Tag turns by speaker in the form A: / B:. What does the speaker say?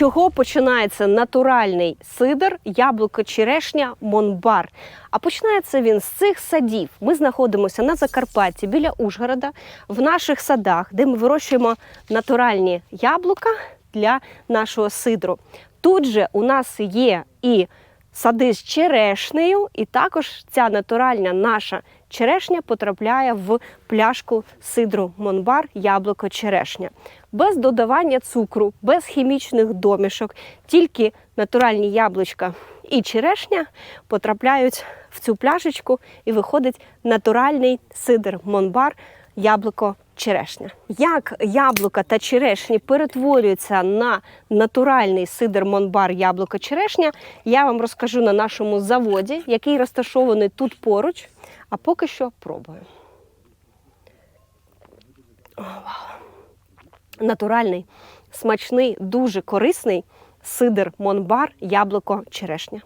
A: чого починається натуральний сидр, яблуко, черешня, монбар. А починається він з цих садів. Ми знаходимося на Закарпатті біля Ужгорода, в наших садах, де ми вирощуємо натуральні яблука для нашого сидру. Тут же у нас є і сади з черешнею, і також ця натуральна наша черешня потрапляє в пляшку сидру Монбар яблуко черешня. Без додавання цукру, без хімічних домішок, тільки натуральні яблучка і черешня потрапляють в цю пляшечку і виходить натуральний сидр Монбар яблуко черешня. Як яблука та черешні перетворюються на натуральний сидр Монбар яблуко черешня, я вам розкажу на нашому заводі, який розташований тут поруч. А поки що пробую. Натуральний, смачний, дуже корисний сидр Монбар яблуко черешня.